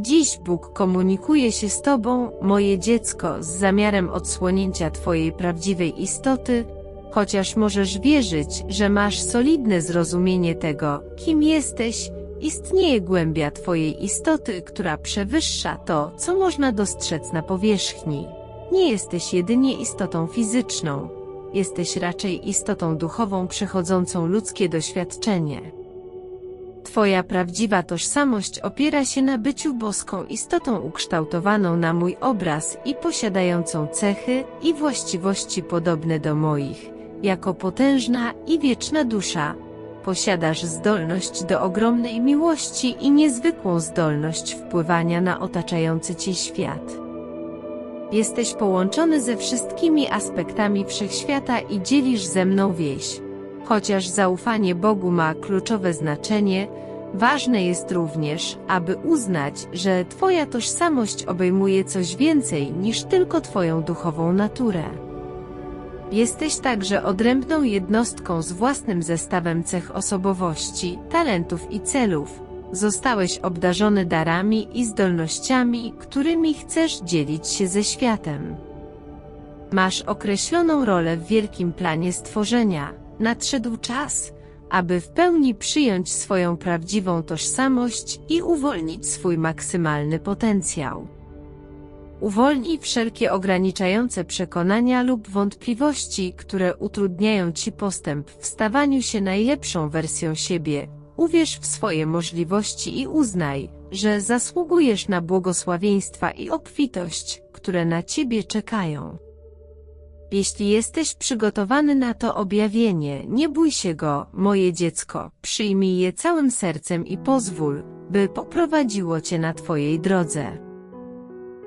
Dziś Bóg komunikuje się z Tobą, moje dziecko, z zamiarem odsłonięcia Twojej prawdziwej istoty, chociaż możesz wierzyć, że masz solidne zrozumienie tego, kim jesteś, istnieje głębia Twojej istoty, która przewyższa to, co można dostrzec na powierzchni. Nie jesteś jedynie istotą fizyczną, jesteś raczej istotą duchową przechodzącą ludzkie doświadczenie. Twoja prawdziwa tożsamość opiera się na byciu boską istotą ukształtowaną na mój obraz i posiadającą cechy i właściwości podobne do moich. Jako potężna i wieczna dusza, posiadasz zdolność do ogromnej miłości i niezwykłą zdolność wpływania na otaczający cię świat. Jesteś połączony ze wszystkimi aspektami wszechświata i dzielisz ze mną wieś. Chociaż zaufanie Bogu ma kluczowe znaczenie, ważne jest również, aby uznać, że Twoja tożsamość obejmuje coś więcej niż tylko Twoją duchową naturę. Jesteś także odrębną jednostką z własnym zestawem cech osobowości, talentów i celów. Zostałeś obdarzony darami i zdolnościami, którymi chcesz dzielić się ze światem. Masz określoną rolę w wielkim planie stworzenia. Nadszedł czas, aby w pełni przyjąć swoją prawdziwą tożsamość i uwolnić swój maksymalny potencjał. Uwolnij wszelkie ograniczające przekonania lub wątpliwości, które utrudniają Ci postęp w stawaniu się najlepszą wersją siebie. Uwierz w swoje możliwości i uznaj, że zasługujesz na błogosławieństwa i obfitość, które na Ciebie czekają. Jeśli jesteś przygotowany na to objawienie, nie bój się go, moje dziecko, przyjmij je całym sercem i pozwól, by poprowadziło Cię na Twojej drodze.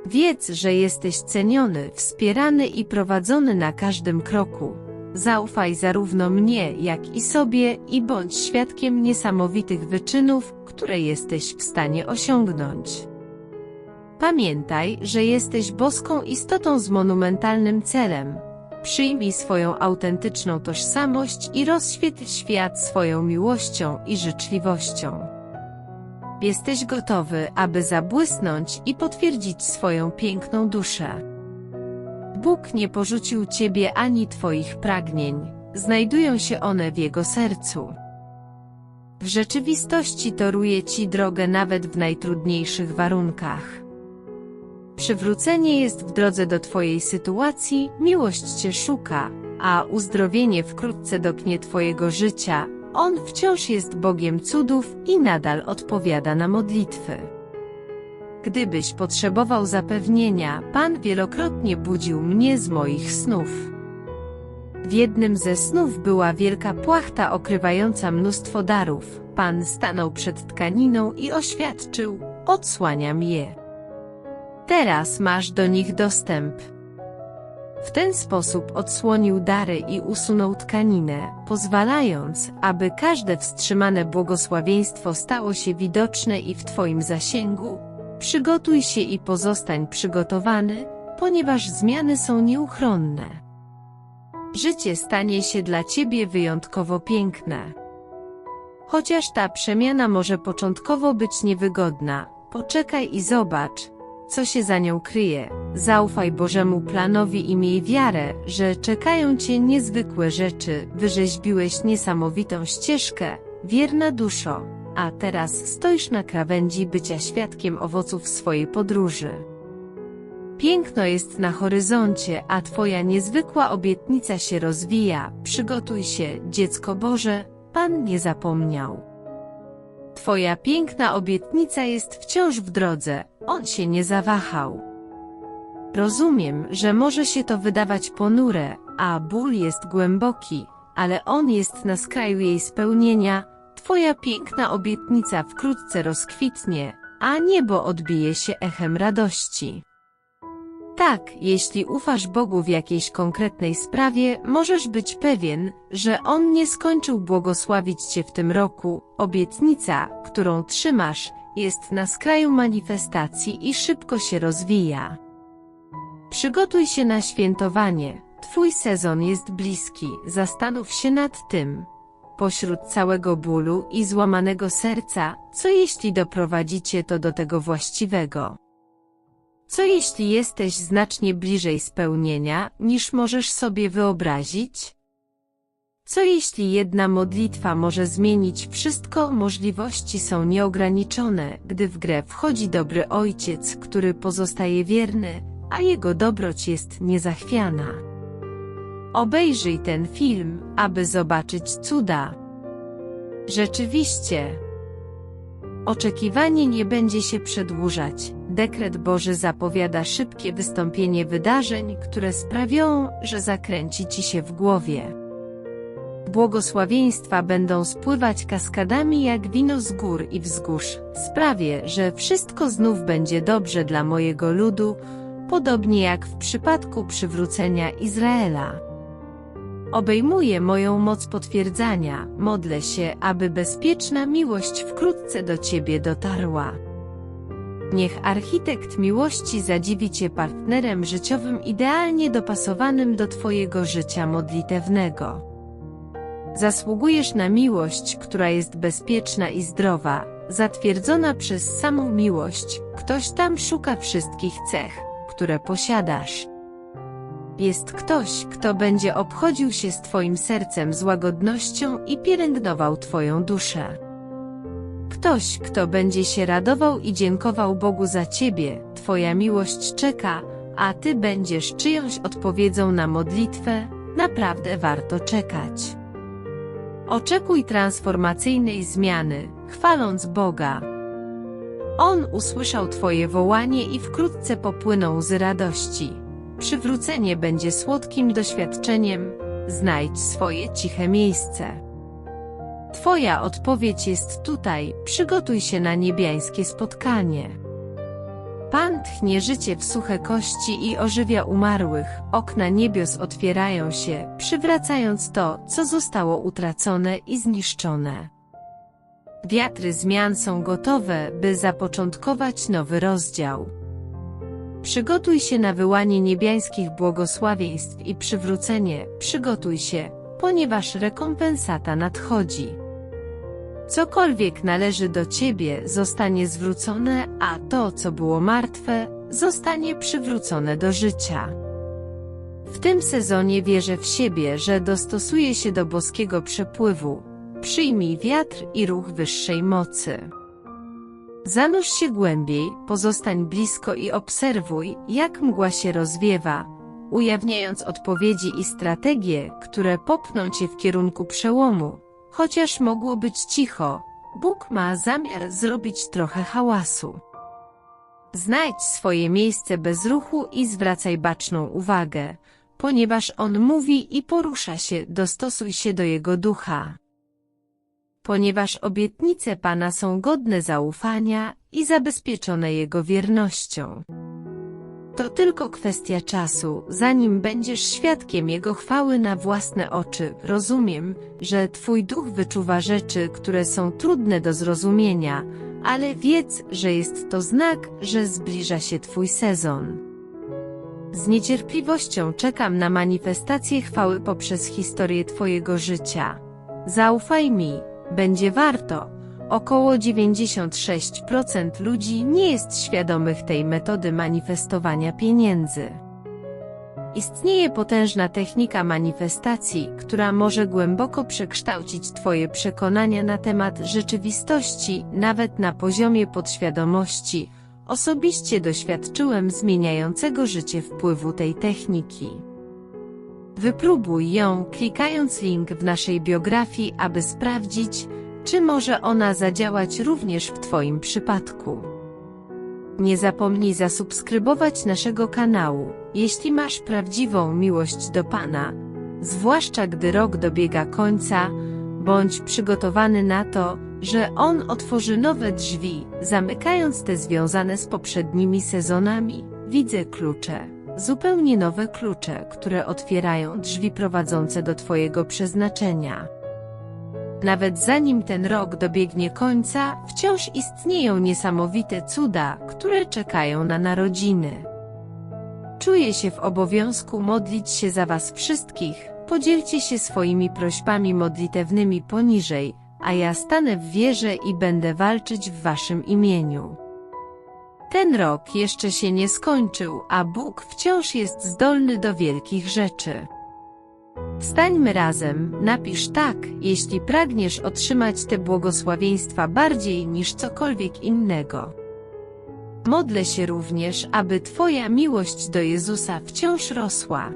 Wiedz, że jesteś ceniony, wspierany i prowadzony na każdym kroku. Zaufaj zarówno mnie, jak i sobie i bądź świadkiem niesamowitych wyczynów, które jesteś w stanie osiągnąć. Pamiętaj, że jesteś boską istotą z monumentalnym celem. Przyjmij swoją autentyczną tożsamość i rozświetl świat swoją miłością i życzliwością. Jesteś gotowy, aby zabłysnąć i potwierdzić swoją piękną duszę. Bóg nie porzucił Ciebie ani Twoich pragnień, znajdują się one w Jego sercu. W rzeczywistości toruje Ci drogę nawet w najtrudniejszych warunkach. Przywrócenie jest w drodze do Twojej sytuacji, miłość Cię szuka, a uzdrowienie wkrótce doknie Twojego życia. On wciąż jest Bogiem cudów i nadal odpowiada na modlitwy. Gdybyś potrzebował zapewnienia, Pan wielokrotnie budził mnie z moich snów. W jednym ze snów była wielka płachta okrywająca mnóstwo darów. Pan stanął przed tkaniną i oświadczył: Odsłaniam je. Teraz masz do nich dostęp. W ten sposób odsłonił dary i usunął tkaninę, pozwalając, aby każde wstrzymane błogosławieństwo stało się widoczne i w Twoim zasięgu. Przygotuj się i pozostań przygotowany, ponieważ zmiany są nieuchronne. Życie stanie się dla Ciebie wyjątkowo piękne. Chociaż ta przemiana może początkowo być niewygodna, poczekaj i zobacz, co się za nią kryje. Zaufaj Bożemu planowi i miej wiarę, że czekają Cię niezwykłe rzeczy. Wyrzeźbiłeś niesamowitą ścieżkę, wierna duszo, a teraz stoisz na krawędzi bycia świadkiem owoców swojej podróży. Piękno jest na horyzoncie, a Twoja niezwykła obietnica się rozwija. Przygotuj się, dziecko Boże, Pan nie zapomniał. Twoja piękna obietnica jest wciąż w drodze, on się nie zawahał. Rozumiem, że może się to wydawać ponure, a ból jest głęboki, ale on jest na skraju jej spełnienia. Twoja piękna obietnica wkrótce rozkwitnie, a niebo odbije się echem radości. Tak, jeśli ufasz Bogu w jakiejś konkretnej sprawie, możesz być pewien, że On nie skończył błogosławić Cię w tym roku. Obietnica, którą trzymasz, jest na skraju manifestacji i szybko się rozwija. Przygotuj się na świętowanie. Twój sezon jest bliski. Zastanów się nad tym, pośród całego bólu i złamanego serca, co jeśli doprowadzicie to do tego właściwego? Co jeśli jesteś znacznie bliżej spełnienia, niż możesz sobie wyobrazić? Co jeśli jedna modlitwa może zmienić wszystko? Możliwości są nieograniczone, gdy w grę wchodzi dobry ojciec, który pozostaje wierny, a jego dobroć jest niezachwiana. Obejrzyj ten film, aby zobaczyć cuda. Rzeczywiście. Oczekiwanie nie będzie się przedłużać. Dekret Boży zapowiada szybkie wystąpienie wydarzeń, które sprawią, że zakręci ci się w głowie. Błogosławieństwa będą spływać kaskadami jak wino z gór i wzgórz. Sprawię, że wszystko znów będzie dobrze dla mojego ludu, podobnie jak w przypadku przywrócenia Izraela. Obejmuję moją moc potwierdzania, modlę się, aby bezpieczna miłość wkrótce do Ciebie dotarła. Niech architekt miłości zadziwi Cię partnerem życiowym idealnie dopasowanym do Twojego życia modlitewnego. Zasługujesz na miłość, która jest bezpieczna i zdrowa, zatwierdzona przez samą miłość. Ktoś tam szuka wszystkich cech, które posiadasz. Jest ktoś, kto będzie obchodził się z Twoim sercem z łagodnością i pielęgnował Twoją duszę. Ktoś, kto będzie się radował i dziękował Bogu za Ciebie, Twoja miłość czeka, a Ty będziesz czyjąś odpowiedzią na modlitwę, naprawdę warto czekać. Oczekuj transformacyjnej zmiany, chwaląc Boga. On usłyszał Twoje wołanie i wkrótce popłyną z radości. Przywrócenie będzie słodkim doświadczeniem, znajdź swoje ciche miejsce. Twoja odpowiedź jest tutaj, przygotuj się na niebiańskie spotkanie. Pan tchnie życie w suche kości i ożywia umarłych, okna niebios otwierają się, przywracając to, co zostało utracone i zniszczone. Wiatry zmian są gotowe, by zapoczątkować nowy rozdział. Przygotuj się na wyłanie niebiańskich błogosławieństw i przywrócenie, przygotuj się, ponieważ rekompensata nadchodzi. Cokolwiek należy do Ciebie zostanie zwrócone, a to, co było martwe, zostanie przywrócone do życia. W tym sezonie wierzę w siebie, że dostosuję się do boskiego przepływu. Przyjmij wiatr i ruch wyższej mocy. Zanurz się głębiej, pozostań blisko i obserwuj, jak mgła się rozwiewa, ujawniając odpowiedzi i strategie, które popchną cię w kierunku przełomu. Chociaż mogło być cicho, Bóg ma zamiar zrobić trochę hałasu. Znajdź swoje miejsce bez ruchu i zwracaj baczną uwagę, ponieważ On mówi i porusza się, dostosuj się do Jego ducha ponieważ obietnice Pana są godne zaufania i zabezpieczone Jego wiernością. To tylko kwestia czasu, zanim będziesz świadkiem Jego chwały na własne oczy. Rozumiem, że Twój duch wyczuwa rzeczy, które są trudne do zrozumienia, ale wiedz, że jest to znak, że zbliża się Twój sezon. Z niecierpliwością czekam na manifestację chwały poprzez historię Twojego życia. Zaufaj mi, będzie warto. Około 96% ludzi nie jest świadomych tej metody manifestowania pieniędzy. Istnieje potężna technika manifestacji, która może głęboko przekształcić Twoje przekonania na temat rzeczywistości, nawet na poziomie podświadomości. Osobiście doświadczyłem zmieniającego życie wpływu tej techniki. Wypróbuj ją klikając link w naszej biografii, aby sprawdzić, czy może ona zadziałać również w Twoim przypadku. Nie zapomnij zasubskrybować naszego kanału, jeśli masz prawdziwą miłość do Pana, zwłaszcza gdy rok dobiega końca, bądź przygotowany na to, że On otworzy nowe drzwi, zamykając te związane z poprzednimi sezonami. Widzę klucze. Zupełnie nowe klucze, które otwierają drzwi prowadzące do Twojego przeznaczenia. Nawet zanim ten rok dobiegnie końca, wciąż istnieją niesamowite cuda, które czekają na narodziny. Czuję się w obowiązku modlić się za Was wszystkich, podzielcie się swoimi prośbami modlitewnymi poniżej, a ja stanę w wierze i będę walczyć w waszym imieniu. Ten rok jeszcze się nie skończył, a Bóg wciąż jest zdolny do wielkich rzeczy. Wstańmy razem, napisz tak, jeśli pragniesz otrzymać te błogosławieństwa bardziej niż cokolwiek innego. Modlę się również, aby Twoja miłość do Jezusa wciąż rosła.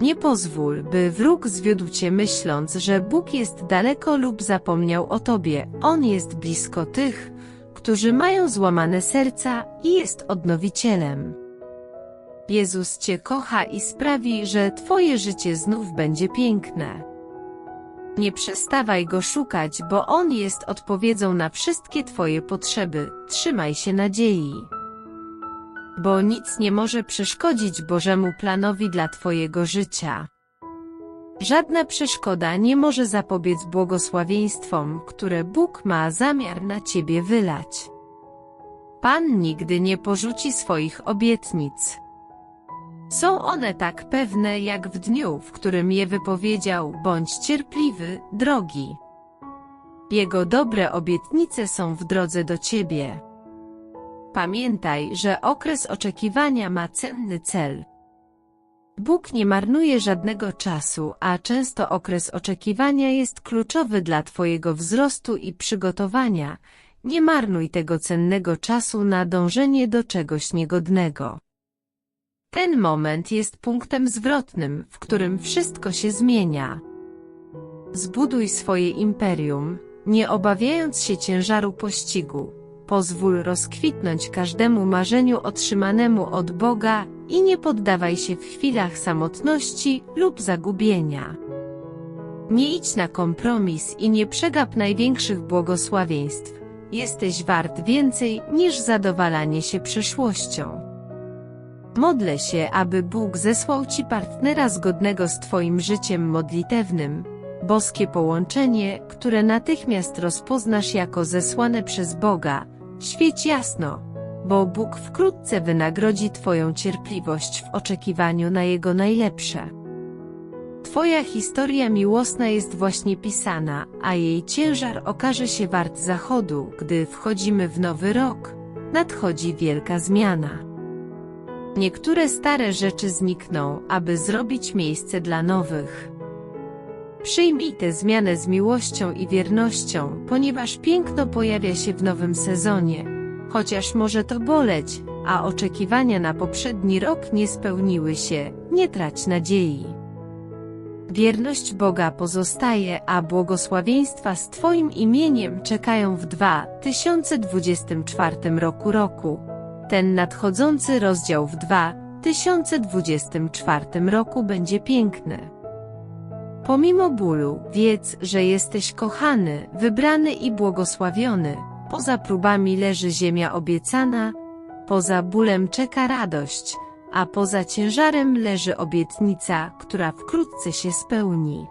Nie pozwól, by wróg zwiódł Cię myśląc, że Bóg jest daleko lub zapomniał o Tobie. On jest blisko tych, którzy mają złamane serca i jest odnowicielem. Jezus Cię kocha i sprawi, że Twoje życie znów będzie piękne. Nie przestawaj Go szukać, bo On jest odpowiedzią na wszystkie Twoje potrzeby. Trzymaj się nadziei. Bo nic nie może przeszkodzić Bożemu planowi dla Twojego życia. Żadna przeszkoda nie może zapobiec błogosławieństwom, które Bóg ma zamiar na Ciebie wylać. Pan nigdy nie porzuci swoich obietnic. Są one tak pewne jak w dniu, w którym je wypowiedział, bądź cierpliwy, drogi. Jego dobre obietnice są w drodze do Ciebie. Pamiętaj, że okres oczekiwania ma cenny cel. Bóg nie marnuje żadnego czasu, a często okres oczekiwania jest kluczowy dla Twojego wzrostu i przygotowania. Nie marnuj tego cennego czasu na dążenie do czegoś niegodnego. Ten moment jest punktem zwrotnym, w którym wszystko się zmienia. Zbuduj swoje imperium, nie obawiając się ciężaru pościgu. Pozwól rozkwitnąć każdemu marzeniu otrzymanemu od Boga i nie poddawaj się w chwilach samotności lub zagubienia. Nie idź na kompromis i nie przegap największych błogosławieństw. Jesteś wart więcej niż zadowalanie się przeszłością. Modlę się, aby Bóg zesłał Ci partnera zgodnego z Twoim życiem modlitewnym, boskie połączenie, które natychmiast rozpoznasz jako zesłane przez Boga, świeć jasno, bo Bóg wkrótce wynagrodzi Twoją cierpliwość w oczekiwaniu na Jego najlepsze. Twoja historia miłosna jest właśnie pisana, a jej ciężar okaże się wart zachodu, gdy wchodzimy w nowy rok. Nadchodzi wielka zmiana. Niektóre stare rzeczy znikną, aby zrobić miejsce dla nowych. Przyjmij tę zmianę z miłością i wiernością, ponieważ piękno pojawia się w nowym sezonie. Chociaż może to boleć, a oczekiwania na poprzedni rok nie spełniły się, nie trać nadziei. Wierność Boga pozostaje, a błogosławieństwa z Twoim imieniem czekają w 2024 roku roku. Ten nadchodzący rozdział w 2024 roku będzie piękny. Pomimo bólu, wiedz, że jesteś kochany, wybrany i błogosławiony. Poza próbami leży ziemia obiecana, poza bólem czeka radość, a poza ciężarem leży obietnica, która wkrótce się spełni.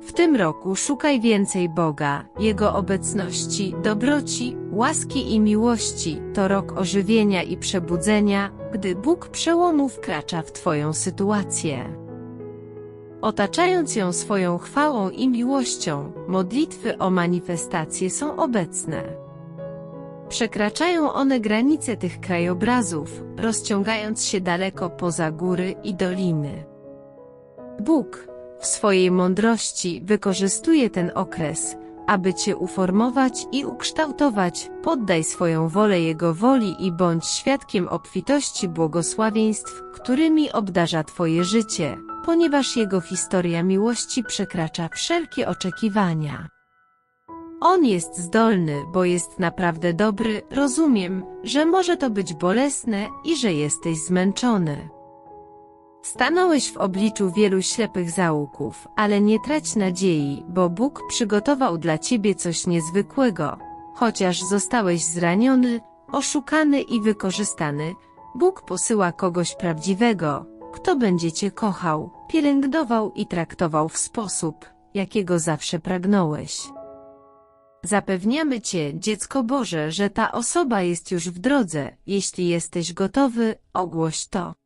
W tym roku szukaj więcej Boga, Jego obecności, dobroci, łaski i miłości. To rok ożywienia i przebudzenia, gdy Bóg przełomu wkracza w Twoją sytuację. Otaczając ją swoją chwałą i miłością, modlitwy o manifestacje są obecne. Przekraczają one granice tych krajobrazów, rozciągając się daleko poza góry i doliny. Bóg, w swojej mądrości, wykorzystuje ten okres, aby Cię uformować i ukształtować, poddaj swoją wolę Jego woli i bądź świadkiem obfitości błogosławieństw, którymi obdarza Twoje życie, ponieważ Jego historia miłości przekracza wszelkie oczekiwania. On jest zdolny, bo jest naprawdę dobry, rozumiem, że może to być bolesne i że jesteś zmęczony. Stanąłeś w obliczu wielu ślepych zaułków, ale nie trać nadziei, bo Bóg przygotował dla ciebie coś niezwykłego. Chociaż zostałeś zraniony, oszukany i wykorzystany, Bóg posyła kogoś prawdziwego, kto będzie cię kochał, pielęgnował i traktował w sposób, jakiego zawsze pragnąłeś. Zapewniamy Cię, dziecko Boże, że ta osoba jest już w drodze. Jeśli jesteś gotowy, ogłoś to.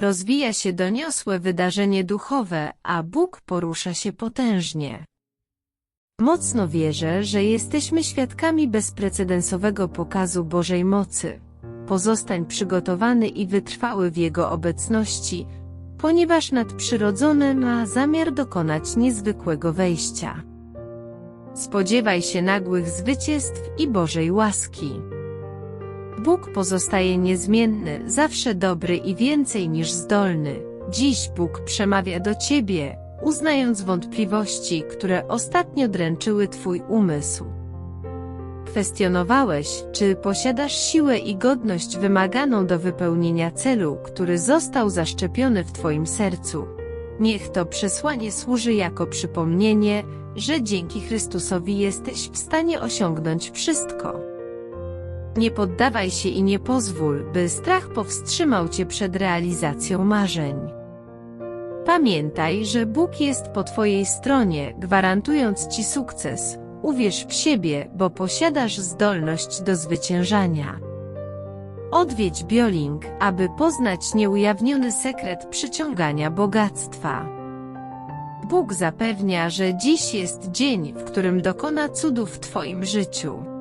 Rozwija się doniosłe wydarzenie duchowe, a Bóg porusza się potężnie. Mocno wierzę, że jesteśmy świadkami bezprecedensowego pokazu Bożej mocy. Pozostań przygotowany i wytrwały w Jego obecności, ponieważ nadprzyrodzone ma zamiar dokonać niezwykłego wejścia. Spodziewaj się nagłych zwycięstw i Bożej łaski. Bóg pozostaje niezmienny, zawsze dobry i więcej niż zdolny. Dziś Bóg przemawia do Ciebie, uznając wątpliwości, które ostatnio dręczyły Twój umysł. Kwestionowałeś, czy posiadasz siłę i godność wymaganą do wypełnienia celu, który został zaszczepiony w Twoim sercu. Niech to przesłanie służy jako przypomnienie, że dzięki Chrystusowi jesteś w stanie osiągnąć wszystko. Nie poddawaj się i nie pozwól, by strach powstrzymał cię przed realizacją marzeń. Pamiętaj, że Bóg jest po Twojej stronie, gwarantując Ci sukces. Uwierz w siebie, bo posiadasz zdolność do zwyciężania. Odwiedź Bioling, aby poznać nieujawniony sekret przyciągania bogactwa. Bóg zapewnia, że dziś jest dzień, w którym dokona cudów w Twoim życiu.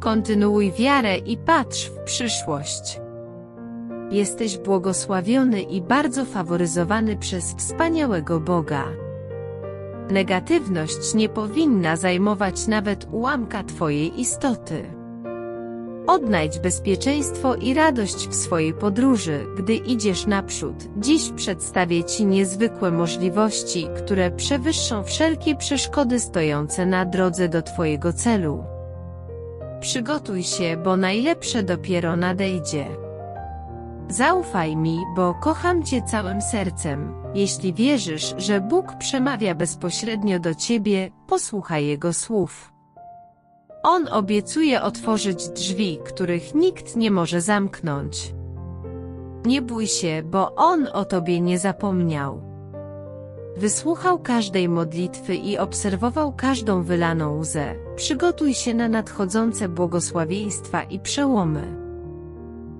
Kontynuuj wiarę i patrz w przyszłość. Jesteś błogosławiony i bardzo faworyzowany przez wspaniałego Boga. Negatywność nie powinna zajmować nawet ułamka Twojej istoty. Odnajdź bezpieczeństwo i radość w swojej podróży, gdy idziesz naprzód. Dziś przedstawię Ci niezwykłe możliwości, które przewyższą wszelkie przeszkody stojące na drodze do Twojego celu. Przygotuj się, bo najlepsze dopiero nadejdzie. Zaufaj mi, bo kocham Cię całym sercem. Jeśli wierzysz, że Bóg przemawia bezpośrednio do Ciebie, posłuchaj Jego słów. On obiecuje otworzyć drzwi, których nikt nie może zamknąć. Nie bój się, bo On o Tobie nie zapomniał. Wysłuchał każdej modlitwy i obserwował każdą wylaną łzę. Przygotuj się na nadchodzące błogosławieństwa i przełomy.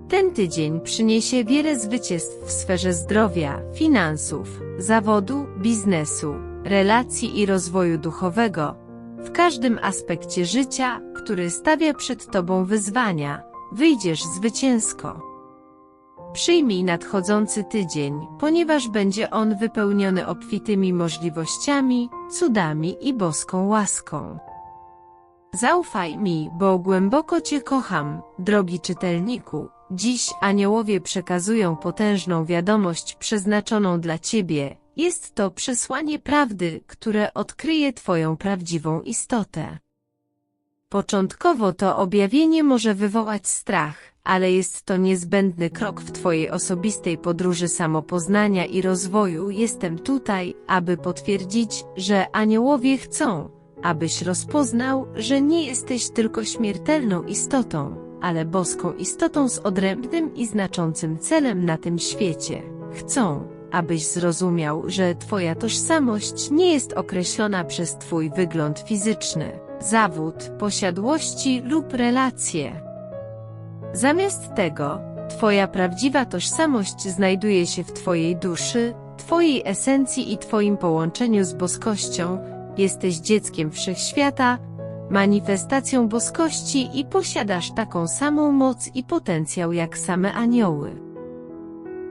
Ten tydzień przyniesie wiele zwycięstw w sferze zdrowia, finansów, zawodu, biznesu, relacji i rozwoju duchowego. W każdym aspekcie życia, który stawia przed Tobą wyzwania, wyjdziesz zwycięsko. Przyjmij nadchodzący tydzień, ponieważ będzie on wypełniony obfitymi możliwościami, cudami i boską łaską. Zaufaj mi, bo głęboko Cię kocham, drogi czytelniku. Dziś aniołowie przekazują potężną wiadomość przeznaczoną dla Ciebie. Jest to przesłanie prawdy, które odkryje Twoją prawdziwą istotę. Początkowo to objawienie może wywołać strach, ale jest to niezbędny krok w Twojej osobistej podróży samopoznania i rozwoju. Jestem tutaj, aby potwierdzić, że aniołowie chcą, abyś rozpoznał, że nie jesteś tylko śmiertelną istotą, ale boską istotą z odrębnym i znaczącym celem na tym świecie. Chcą, abyś zrozumiał, że Twoja tożsamość nie jest określona przez Twój wygląd fizyczny, zawód, posiadłości lub relacje. Zamiast tego, Twoja prawdziwa tożsamość znajduje się w Twojej duszy, Twojej esencji i Twoim połączeniu z boskością. Jesteś dzieckiem wszechświata, manifestacją boskości i posiadasz taką samą moc i potencjał jak same anioły.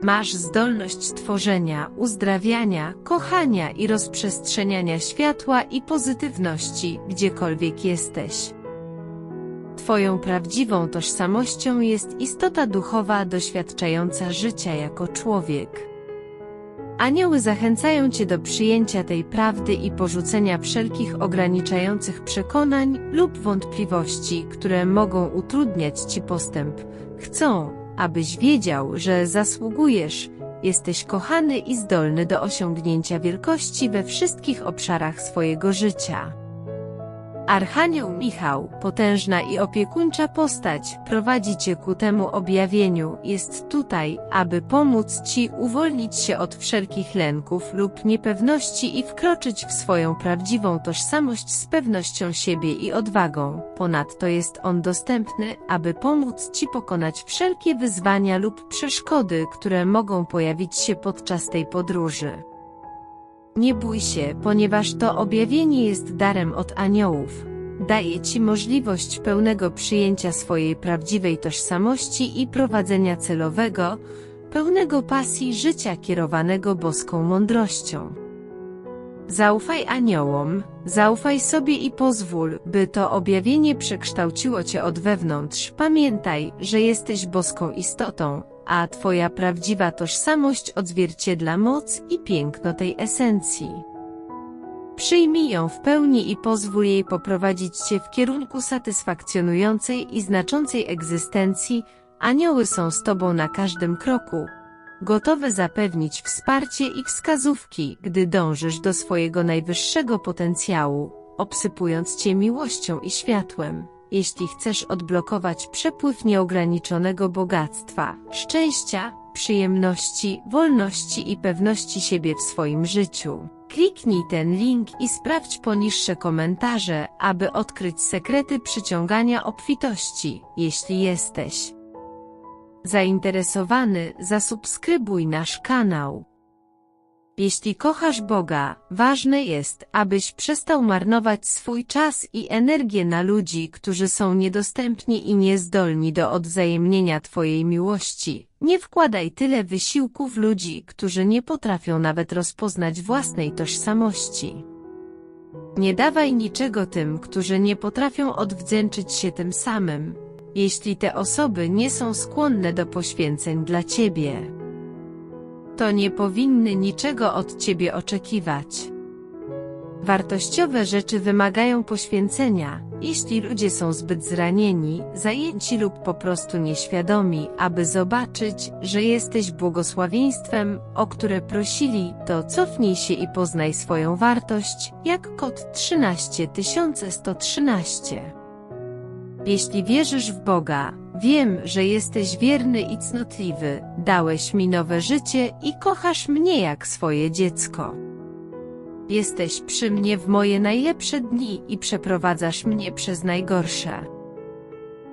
Masz zdolność tworzenia, uzdrawiania, kochania i rozprzestrzeniania światła i pozytywności, gdziekolwiek jesteś. Twoją prawdziwą tożsamością jest istota duchowa doświadczająca życia jako człowiek. Anioły zachęcają Cię do przyjęcia tej prawdy i porzucenia wszelkich ograniczających przekonań lub wątpliwości, które mogą utrudniać Ci postęp. Chcą, abyś wiedział, że zasługujesz, jesteś kochany i zdolny do osiągnięcia wielkości we wszystkich obszarach swojego życia. Archanioł Michał, potężna i opiekuńcza postać, prowadzi cię ku temu objawieniu, jest tutaj, aby pomóc ci uwolnić się od wszelkich lęków lub niepewności i wkroczyć w swoją prawdziwą tożsamość z pewnością siebie i odwagą. Ponadto jest on dostępny, aby pomóc ci pokonać wszelkie wyzwania lub przeszkody, które mogą pojawić się podczas tej podróży. Nie bój się, ponieważ to objawienie jest darem od aniołów. Daje ci możliwość pełnego przyjęcia swojej prawdziwej tożsamości i prowadzenia celowego, pełnego pasji życia kierowanego boską mądrością. Zaufaj aniołom, zaufaj sobie i pozwól, by to objawienie przekształciło cię od wewnątrz. Pamiętaj, że jesteś boską istotą, a Twoja prawdziwa tożsamość odzwierciedla moc i piękno tej esencji. Przyjmij ją w pełni i pozwól jej poprowadzić Cię w kierunku satysfakcjonującej i znaczącej egzystencji. Anioły są z Tobą na każdym kroku, gotowe zapewnić wsparcie i wskazówki, gdy dążysz do swojego najwyższego potencjału, obsypując Cię miłością i światłem jeśli chcesz odblokować przepływ nieograniczonego bogactwa, szczęścia, przyjemności, wolności i pewności siebie w swoim życiu. Kliknij ten link i sprawdź poniższe komentarze, aby odkryć sekrety przyciągania obfitości, jeśli jesteś zainteresowany, zasubskrybuj nasz kanał. Jeśli kochasz Boga, ważne jest, abyś przestał marnować swój czas i energię na ludzi, którzy są niedostępni i niezdolni do odwzajemnienia Twojej miłości. Nie wkładaj tyle wysiłku w ludzi, którzy nie potrafią nawet rozpoznać własnej tożsamości. Nie dawaj niczego tym, którzy nie potrafią odwdzięczyć się tym samym, jeśli te osoby nie są skłonne do poświęceń dla Ciebie to nie powinny niczego od ciebie oczekiwać. Wartościowe rzeczy wymagają poświęcenia, jeśli ludzie są zbyt zranieni, zajęci lub po prostu nieświadomi, aby zobaczyć, że jesteś błogosławieństwem, o które prosili, to cofnij się i poznaj swoją wartość, jak kod 13113. Jeśli wierzysz w Boga, wiem, że jesteś wierny i cnotliwy, dałeś mi nowe życie i kochasz mnie jak swoje dziecko. Jesteś przy mnie w moje najlepsze dni i przeprowadzasz mnie przez najgorsze.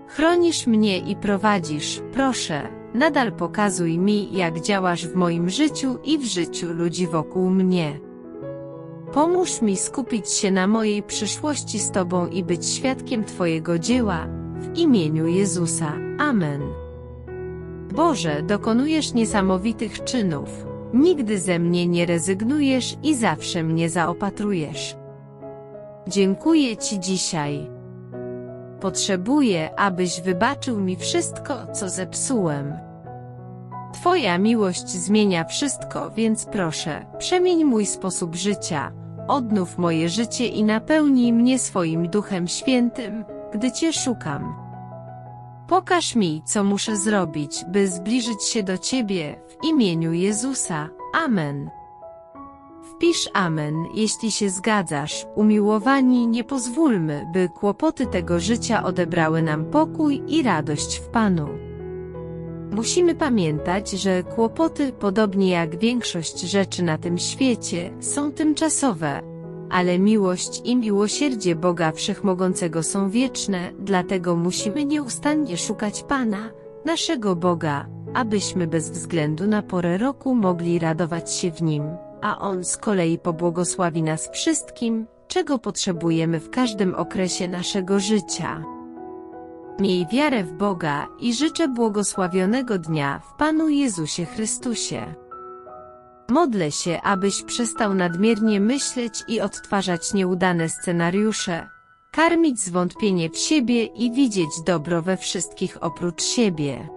Chronisz mnie i prowadzisz, proszę, nadal pokazuj mi, jak działasz w moim życiu i w życiu ludzi wokół mnie. Pomóż mi skupić się na mojej przyszłości z Tobą i być świadkiem Twojego dzieła, w imieniu Jezusa. Amen. Boże, dokonujesz niesamowitych czynów. Nigdy ze mnie nie rezygnujesz i zawsze mnie zaopatrujesz. Dziękuję Ci dzisiaj. Potrzebuję, abyś wybaczył mi wszystko, co zepsułem. Twoja miłość zmienia wszystko, więc proszę, przemień mój sposób życia Odnów moje życie i napełnij mnie swoim Duchem Świętym, gdy Cię szukam. Pokaż mi, co muszę zrobić, by zbliżyć się do Ciebie, w imieniu Jezusa. Amen. Wpisz Amen, jeśli się zgadzasz. Umiłowani, nie pozwólmy, by kłopoty tego życia odebrały nam pokój i radość w Panu. Musimy pamiętać, że kłopoty, podobnie jak większość rzeczy na tym świecie, są tymczasowe, ale miłość i miłosierdzie Boga Wszechmogącego są wieczne, dlatego musimy nieustannie szukać Pana, naszego Boga, abyśmy bez względu na porę roku mogli radować się w Nim, a On z kolei pobłogosławi nas wszystkim, czego potrzebujemy w każdym okresie naszego życia. Miej wiarę w Boga i życzę błogosławionego dnia w Panu Jezusie Chrystusie. Modlę się, abyś przestał nadmiernie myśleć i odtwarzać nieudane scenariusze, karmić zwątpienie w siebie i widzieć dobro we wszystkich oprócz siebie.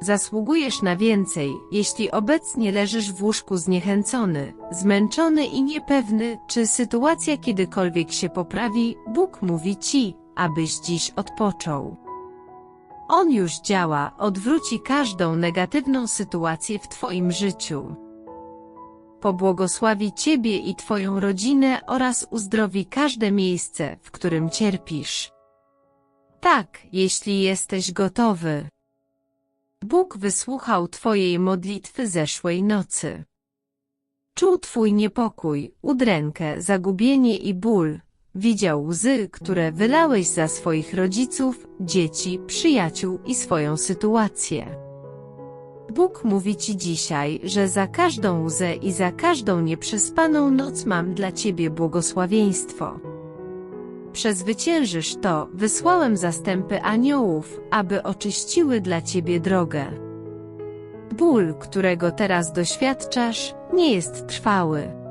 Zasługujesz na więcej, jeśli obecnie leżysz w łóżku zniechęcony, zmęczony i niepewny, czy sytuacja kiedykolwiek się poprawi, Bóg mówi Ci, abyś dziś odpoczął. On już działa, odwróci każdą negatywną sytuację w Twoim życiu. pobłogosławi Ciebie i Twoją rodzinę oraz uzdrowi każde miejsce, w którym cierpisz. Tak, jeśli jesteś gotowy. Bóg wysłuchał Twojej modlitwy zeszłej nocy. Czuł Twój niepokój, udrękę, zagubienie i ból. Widział łzy, które wylałeś za swoich rodziców, dzieci, przyjaciół i swoją sytuację. Bóg mówi Ci dzisiaj, że za każdą łzę i za każdą nieprzespaną noc mam dla Ciebie błogosławieństwo. Przezwyciężysz to, wysłałem zastępy aniołów, aby oczyściły dla Ciebie drogę. Ból, którego teraz doświadczasz, nie jest trwały.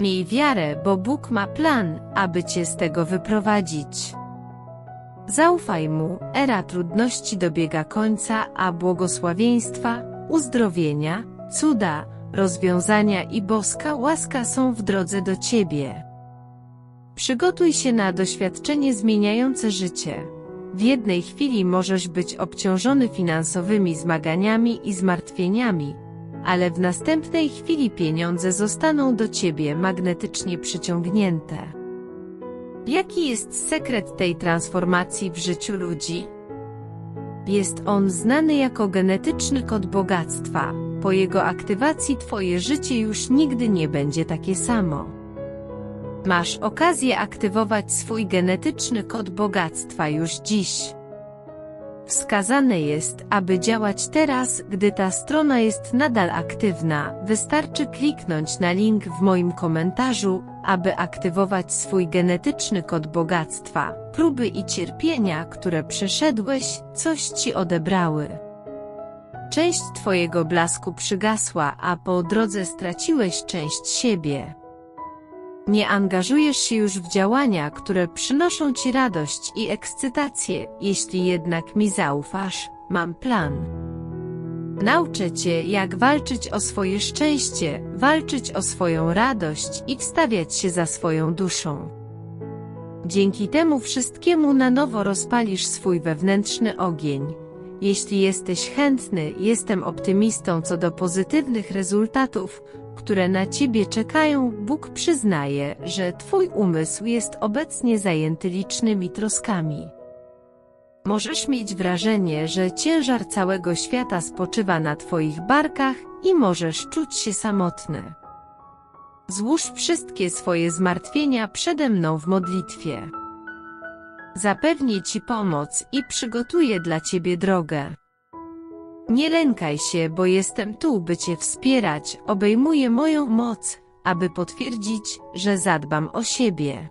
Miej wiarę, bo Bóg ma plan, aby Cię z tego wyprowadzić. Zaufaj Mu, era trudności dobiega końca, a błogosławieństwa, uzdrowienia, cuda, rozwiązania i boska łaska są w drodze do Ciebie. Przygotuj się na doświadczenie zmieniające życie. W jednej chwili możesz być obciążony finansowymi zmaganiami i zmartwieniami, ale w następnej chwili pieniądze zostaną do ciebie magnetycznie przyciągnięte. Jaki jest sekret tej transformacji w życiu ludzi? Jest on znany jako genetyczny kod bogactwa. Po jego aktywacji Twoje życie już nigdy nie będzie takie samo. Masz okazję aktywować swój genetyczny kod bogactwa już dziś. Wskazane jest, aby działać teraz, gdy ta strona jest nadal aktywna. Wystarczy kliknąć na link w moim komentarzu, aby aktywować swój genetyczny kod bogactwa. Próby i cierpienia, które przeszedłeś, coś ci odebrały. Część twojego blasku przygasła, a po drodze straciłeś część siebie. Nie angażujesz się już w działania, które przynoszą ci radość i ekscytację, jeśli jednak mi zaufasz, mam plan. Nauczę cię, jak walczyć o swoje szczęście, walczyć o swoją radość i wstawiać się za swoją duszą. Dzięki temu wszystkiemu na nowo rozpalisz swój wewnętrzny ogień. Jeśli jesteś chętny, jestem optymistą co do pozytywnych rezultatów, które na ciebie czekają, Bóg przyznaje, że twój umysł jest obecnie zajęty licznymi troskami. Możesz mieć wrażenie, że ciężar całego świata spoczywa na twoich barkach i możesz czuć się samotny. Złóż wszystkie swoje zmartwienia przede mną w modlitwie. Zapewnię ci pomoc i przygotuję dla ciebie drogę. Nie lękaj się, bo jestem tu, by Cię wspierać, obejmuję moją moc, aby potwierdzić, że zadbam o siebie.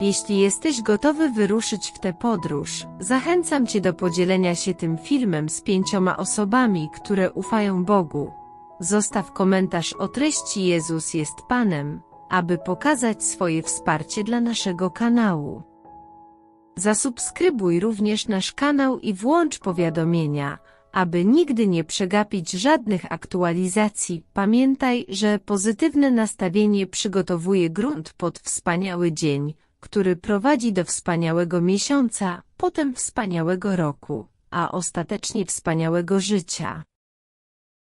Jeśli jesteś gotowy wyruszyć w tę podróż, zachęcam Cię do podzielenia się tym filmem z pięcioma osobami, które ufają Bogu. Zostaw komentarz o treści Jezus jest Panem, aby pokazać swoje wsparcie dla naszego kanału. Zasubskrybuj również nasz kanał i włącz powiadomienia, aby nigdy nie przegapić żadnych aktualizacji, pamiętaj, że pozytywne nastawienie przygotowuje grunt pod wspaniały dzień, który prowadzi do wspaniałego miesiąca, potem wspaniałego roku, a ostatecznie wspaniałego życia.